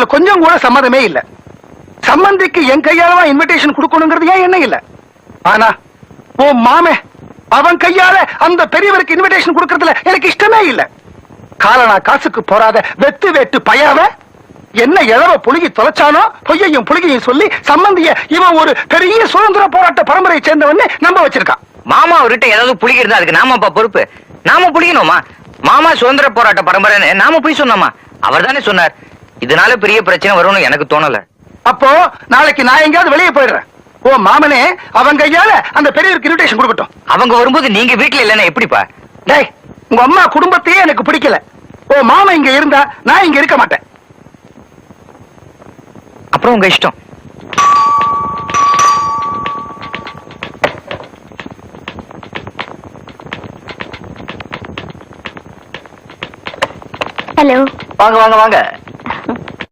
இதுல கொஞ்சம் கூட சம்மதமே இல்ல. சம்பந்திக்கு என் கையால இன்விடேஷன் கொடுக்கணுங்கிறது ஏன் என்ன இல்ல? ஆனா ஓ மாமே அவன் கையால அந்த பெரியவருக்கு இன்விடேஷன் கொடுக்கறதுல எனக்கு இஷ்டமே இல்ல. காலனா காசுக்கு போறாத வெத்து வெட்டு பயாவ என்ன இழவ புழுகி தொலைச்சானோ பொய்யையும் புழுகியும் சொல்லி சம்பந்திய இவன் ஒரு பெரிய சுதந்திர போராட்ட பரம்பரையை சேர்ந்தவன் நம்ப வச்சிருக்கான். மாமா அவர்கிட்ட ஏதாவது புழுகி இருந்தா அதுக்கு நாமப்பா பொறுப்பு? நாம புளிக்கணுமா மாமா சுதந்திர போராட்ட பரம்பரைன்னு நாம போய் சொன்னோமா? அவர் தானே சொன்னார். இதனால பெரிய பிரச்சனை வரும்னு எனக்கு தோணல. அப்போ நாளைக்கு நான் எங்கேயாவது வெளியே போயிடுறேன். ஓ மாமனே அவன் கையால அந்த பெரியவருக்கு இன்விடேஷன் கொடுக்கட்டும். அவங்க வரும்போது நீங்க வீட்டுல இல்லைன்னா எப்படிப்பா? டேய் உங்க அம்மா குடும்பத்தையே எனக்கு பிடிக்கல. ஓ மாமா இங்க இருந்தா நான் இங்க இருக்க மாட்டேன். அப்புறம் உங்க இஷ்டம். ஹலோ வாங்க வாங்க வாங்க.